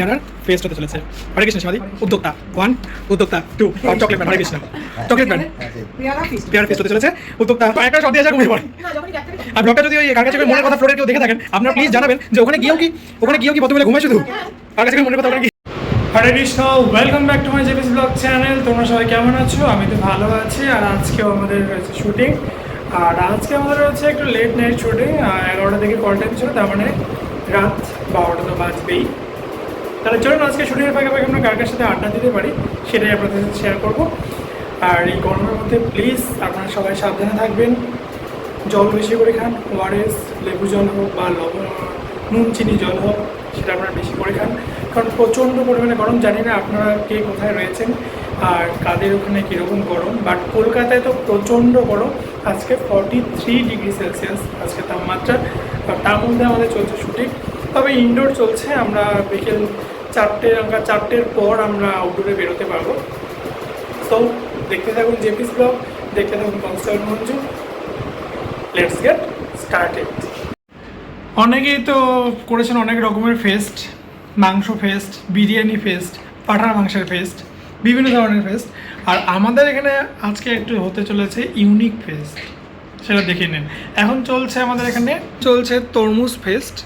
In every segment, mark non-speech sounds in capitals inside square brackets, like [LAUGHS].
পেয়ারার ফেস্ট হতে চলেছে হরে কৃষ্ণ সীমাদি উদ্যোক্তা। ওয়ান উদ্যোক্তা টু আর chocolate man Hare Krishna chocolate man পেয়ারা ফিস্ট হতে চলেছে। উদ্যোক্তা একটা শব্দ আছে ঘুমিয়ে পড়ে। না যখনই ডাক্তার আর ব্লগটা যদি ওই কার কাছে মনের কথা ফ্লোরে কেউ দেখে থাকেন আপনারা প্লিজ জানাবেন যে ওখানে গিয়েও কি ওখানে গিয়েও কি প্রথমে ঘুমায় শুধু? কার কাছে মনের কথা কি? Hare Krishna welcome back to my JP's blog channel তোমরা সবাই কেমন আছো? আমি তো ভালো আছি। আর আজকেও আমাদের রয়েছে শুটিং আর আজকে আমাদের রয়েছে একটু লেট নাইট শুটিং এগারোটা থেকে কল টাইম ছিল তার মানে রাত বারোটা তো বাজবেই। তাহলে চলুন আজকে শুটিংয়ের ফাঁকে ফাঁকে আমরা কার সাথে আড্ডা দিতে পারি, সেটাই আপনাদের সাথে শেয়ার করব। আর এই গরমের মধ্যে প্লিজ আপনারা সবাই সাবধানে থাকবেন। জল বেশি করে খান ওআরএস লেবু জল হোক বা লবণ, নুন, চিনি জল হোক, সেটা আপনারা বেশি করে খান। কারণ প্রচণ্ড পরিমাণে গরম, জানি না আপনারা কে কোথায় রয়েছেন আর কাদের ওখানে কীরকম গরম বাট কলকাতায় তো প্রচণ্ড গরম। আজকে ফর্টি থ্রি ডিগ্রি সেলসিয়াস আজকে তাপমাত্রা। তার মধ্যে আমাদের চলছে শুটিং তবে ইনডোর চলছে, আমরা বিকেল চারটে, আমরা চারটের পর আমরা আউটডোরে বেরোতে পারব। সো দেখতে থাকুন জেপিস ব্লগ, দেখতে থাকুন concert Manju. Let's get started অনেকেই তো করেছেন অনেক রকমের ফেস্ট মাংস ফেস্ট বিরিয়ানি ফেস্ট পাঠার মাংসের ফেস্ট বিভিন্ন ধরনের ফেস্ট আর আমাদের এখানে আজকে একটু হতে চলেছে ইউনিক ফেস্ট সেটা দেখে নিন। এখন চলছে আমাদের এখানে, চলছে তরমুজ ফেস্ট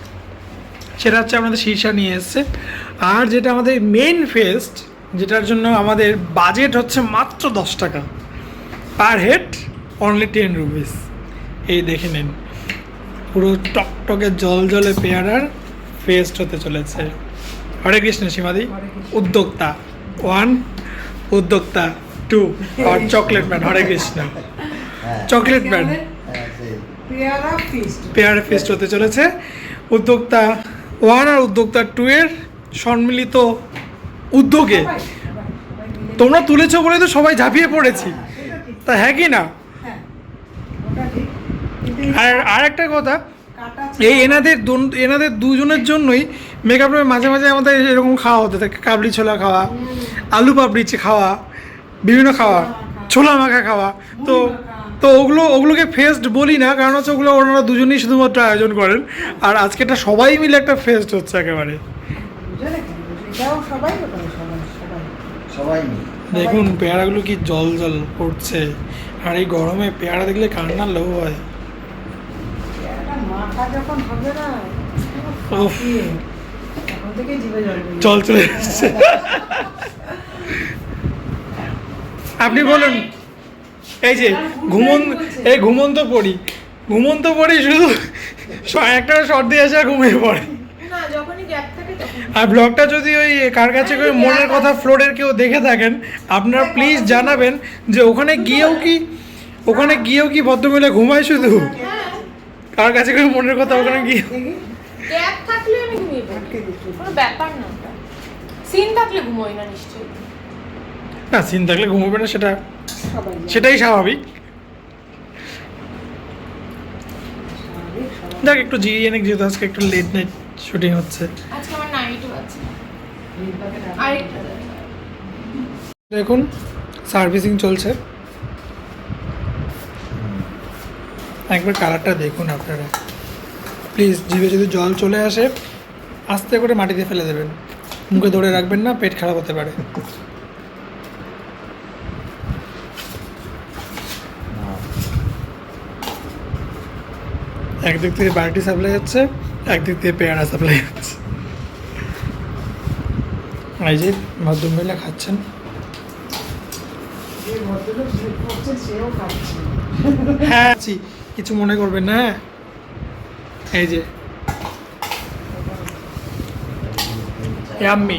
সেটা হচ্ছে আমাদের শীর্ষা নিয়ে এসছে। আর যেটা আমাদের মেন ফেস্ট যেটার জন্য আমাদের বাজেট হচ্ছে মাত্র দশ টাকা। Per head only ten rupees এই দেখে নিন পুরো টকটকে জল জলে পেয়ারার ফেস্ট হতে চলেছে। হরে কৃষ্ণ সীমাদি। উদ্যোক্তা ওয়ান উদ্যোক্তা টু আর chocolate man Hare Krishna. Chocolate man পেয়ারা ফিস্ট ফেস্ট হতে চলেছে। উদ্যোক্তা ওয়ান আর উদ্যোক্তা টু এর সম্মিলিত উদ্যোগে। তোমরা তুলেছো বলে তো সবাই ঝাঁপিয়ে পড়েছি। তা হ্যাঁ কি না? আর আর একটা কথা, এই এনাদের এনাদের দুজনের জন্যই মেকআপ মাঝে মাঝে আমাদের এরকম খাওয়া হতে থাকে কাবলি ছোলা খাওয়া, আলু পাপড়ি খাওয়া, বিভিন্ন খাওয়া, ছোলা মাখা খাওয়া। তো তো ওগুলো ওগুলোকে ফেস্ট বলি না কারণ হচ্ছে ওগুলো ওনারা দুজনেই শুধুমাত্র আয়োজন করেন। আর আজকেটা সবাই মিলে একটা ফেস্ট হচ্ছে একেবারে। দেখুন পেয়ারাগুলো কি জল জল পড়ছে। আর এই গরমে পেয়ারা দেখলে কান্নার লোভ হয়। পেয়ারা মাখা যখন হবে না উফ। ফাটিয়ে, তখন থেকেই জিভে জল চলে এসছে। [LAUGHS] আপনি বলুন। এই যে ঘুমন এই ঘুমন্ত পড়ি। ঘুমন্ত পড়ি শুধু একটা শর্ট দিয়ে আসে আর ঘুমিয়ে পড়ে। আর ব্লগটা যদি ওই কার কাছে করে মনের কথা ফ্লোরের কেউ দেখে থাকেন আপনারা প্লিজ জানাবেন যে ওখানে গিয়েও কি ওখানে গিয়েও কি ভদ্রমহিলা ঘুমায় শুধু? কার কাছে করে মনের কথা ওখানে গিয়ে গ্যাপ থাকলে আমি ঘুমিয়ে পড়ি। কোনো ব্যাপার না সিন থাকলে ঘুমোই না নিশ্চয়ই। না সিন থাকলে ঘুমোবে না সেটা সবাই সেটাই স্বাভাবিক। দেখ একটু জিরিয়ে নিক যেহেতু আজকে একটু লেট নাইট শুটিং হচ্ছে। আজকে আমার নাইটও আছে। রিম্পাকে ডাক। আরেকটা দেখুন সার্ভিসিং চলছে। একবার কালারটা দেখুন আপনারা। প্লিজ জিভে যদি জল চলে আসে আস্তে করে মাটিতে ফেলে দেবেন। মুখে ধরে রাখবেন না পেট খারাপ হতে পারে। একদিক থেকে বাল্টি সাপ্লাই হচ্ছে একদিক থেকে পেয়ারা সাপ্লাই হচ্ছে। এই যে ভদ্রমহিলা খাচ্ছেন। হ্যাঁ কিছু মনে করবেন না হ্যাঁ? এই যে। ইয়াম্মি